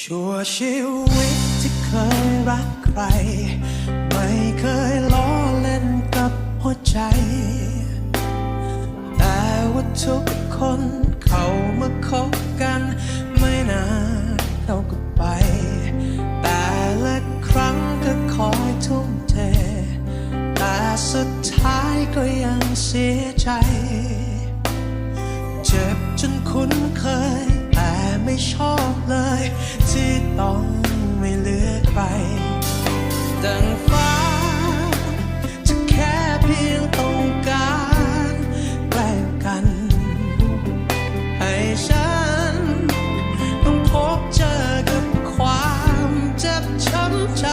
ชั่วชีวิตที่เคยรักใคร ไม่เคยล้อเล่นกับหัวใจ แต่ว่าทุกคนเขามาคบกัน ไม่นานเราก็ไป แต่ละครั้งก็คอยทุ่มเท แต่สุดท้ายก็ยังเสียใจ เจ็บจนคุ้นเคย ที่ต้องไม่เหลือใครดังฟ้า จะแค่เพียงต้องการแกล้กัน ให้ฉัน ต้องพบเจอกับความเจ็บช้ำใจ